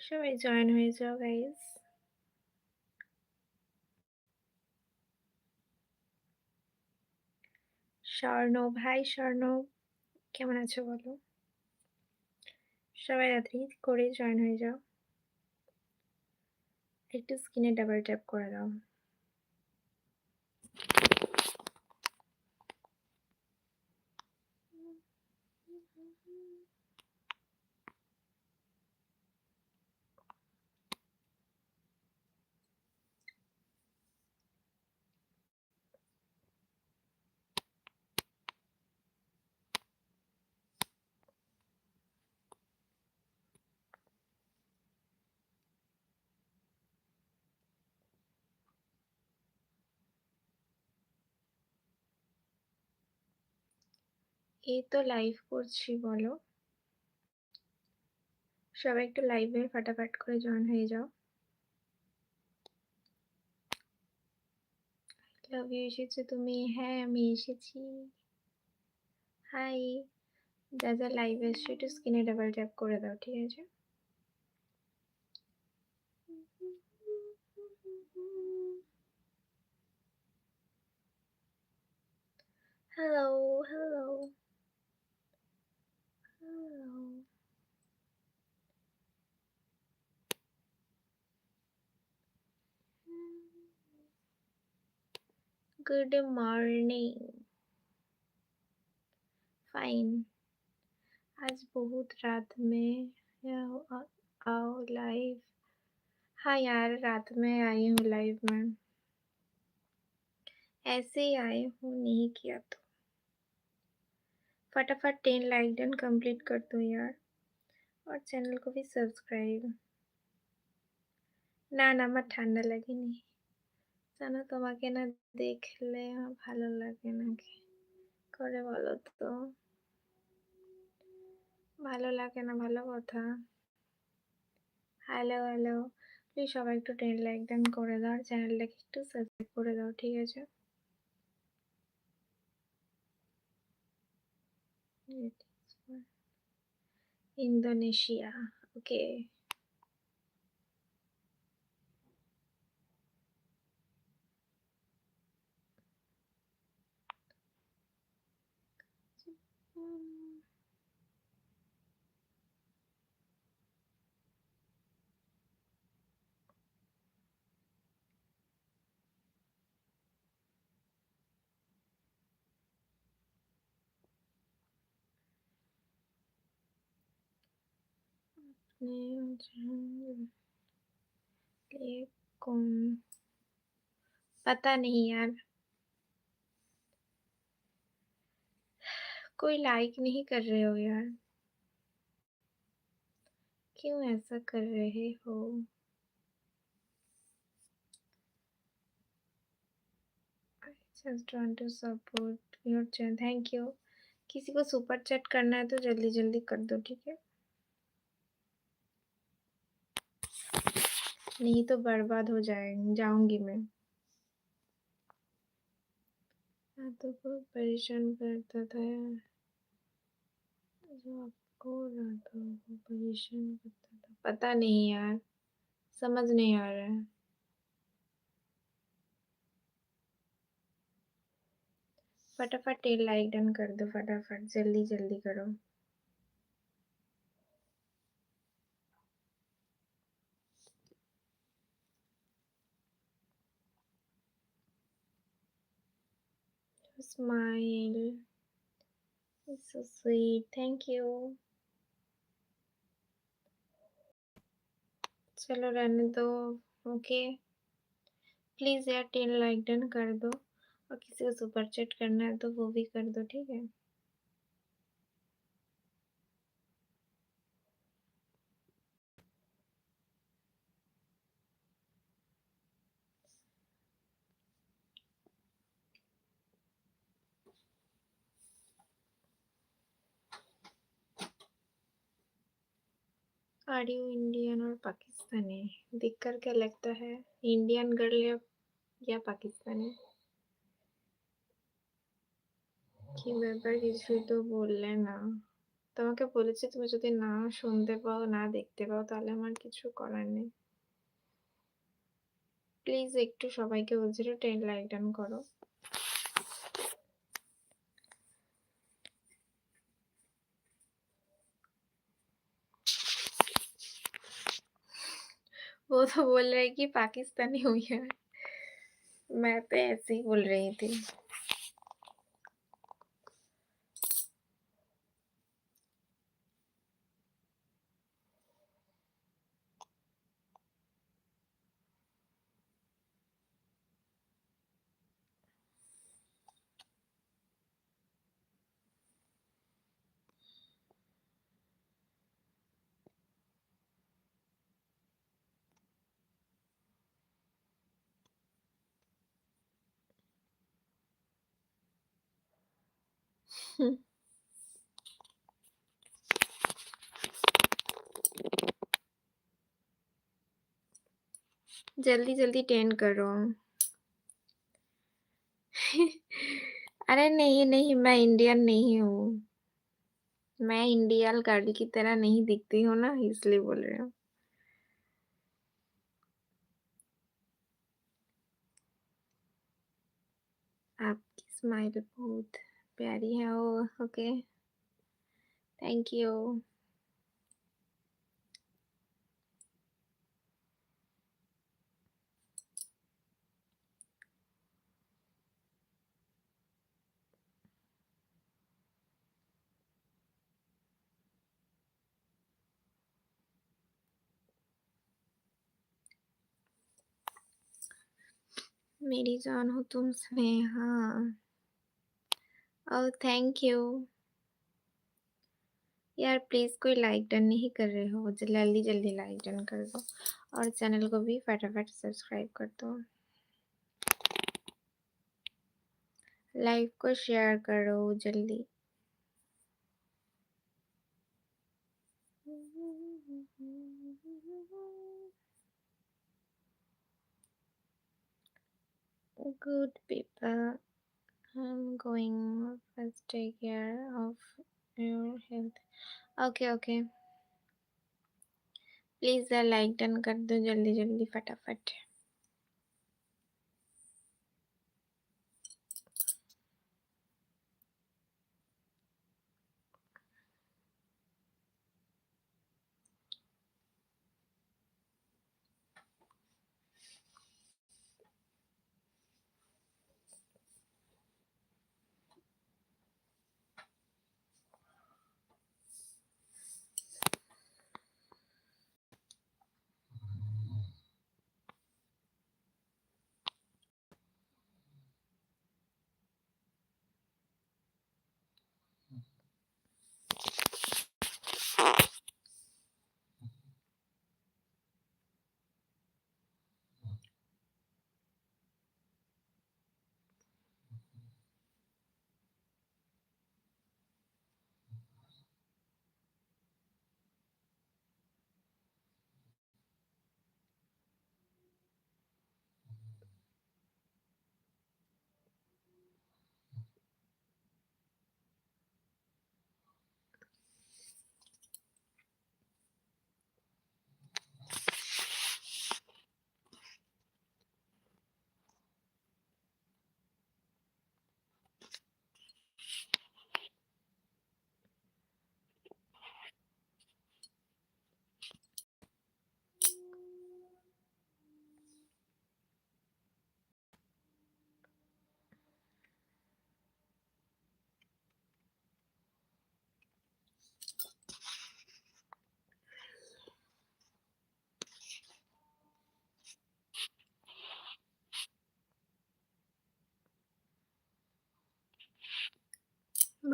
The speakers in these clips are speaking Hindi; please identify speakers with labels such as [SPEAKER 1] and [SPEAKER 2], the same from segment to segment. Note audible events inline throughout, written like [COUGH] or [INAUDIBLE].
[SPEAKER 1] সবাই জয়েন হয়ে যাও গাইস স্বর্ণ ভাই স্বর্ণ কেমন আছো বলো? সবাই তাড়াতাড়ি করে জয়েন হয়ে যাও। একটু স্ক্রিনে ডাবল ট্যাপ করে দাও। এই তো লাইভ করছি, বলো। সবাই একটু লাইভে ফাটাফাট করে জয়েন হয়ে যাও। লাভ ইউ এসেছ তুমি? হ্যাঁ আমি এসেছি। হাই যা যা লাইভ এসছো, একটু স্ক্রিনে ডাবল ট্যাপ করে দাও, ঠিক আছে? Hello hello good morning. Fine. आज बहुत रात में आओ लाइव हाँ यार, रात में आई हूँ लाइव में। ऐसे ही आए हूँ, नहीं किया तो। फटाफट टेन लाइक डन कंप्लीट कर दूँ यार। और चैनल को भी सब्सक्राइब ना ना, मत ठंडा लगे, नहीं। জানো তোমাকে না দেখলে ভালো লাগে নাকি? করে বলো তো। ভালো লাগে না, ভালো কথা। হ্যালো হ্যালো প্লিজ সবাই একটু টেন লাইক ডান করে দাও আর চ্যানেলটাকে একটু সাবস্ক্রাইব করে দাও, ঠিক আছে? ইন্দোনেশিয়া ওকে कौन पता नहीं यार। कोई लाइक नहीं कर रहे हो यार। क्यों ऐसा कर रहे हो? Support your channel. Thank you किसी को सुपर चैट करना है तो जल्दी जल्दी कर दो, ठीक है? नहीं तो बर्बाद हो जाए जाऊँगी मैं। तो बहुत परेशान करता था यार। जो आपको रातों को परेशान करता था। पता नहीं यार, समझ नहीं आ रहा है। फटाफट लाइक डन कर दो, फटाफट जल्दी जल्दी करो। Smile. It's so sweet. Thank you. चलो रहने दो ओके प्लीज़ यार टेन लाइक डन कर दो और किसी को सुपर चैट करना है तो वो भी कर दो, ठीक है? आर यू इंडियन और पाकिस्तानी दिख कर क्या लगता है इंडियन गर्ल या या পাকিস্তানি? কি ব্যাপার কিছুই তো বললে না। তোমাকে বলেছি তুমি যদি না শুনতে পাও, না দেখতে পাও তাহলে আমার কিছু করার নেই। প্লিজ একটু সবাইকে বলছি একটু 10 লাইক ডান করো। वो तो बोल रहे कि पाकिस्तानी हुई है मैं तो ऐसे ही बोल रही थी। [LAUGHS] हुँ। जल्दी-जल्दी 10 करो। [LAUGHS] अरे नहीं, नहीं मैं इंडियन नहीं हूँ। मैं इंडियन गर्ल की तरह नहीं दिखती हूँ ना इसलिए बोल रही हूँ। आपकी स्माइल बहुत प्यारी है ओह! ओके। Thank you. मेरी जान हो तुम स्नेहा। ओह! Thank you. यार प्लीज़ कोई लाइक डन नहीं कर रहे हो, जल्दी-जल्दी लाइक डन कर दो और चैनल को भी फटाफट सब्सक्राइब कर दो। लाइव को शेयर करो जल्दी। Good people, I'm going first take care of your health. Okay, okay. Please like done कर दो जल्दी-जल्दी फटाफट।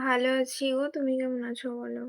[SPEAKER 1] ভালো আছি গো। তুমি কেমন আছো বলো?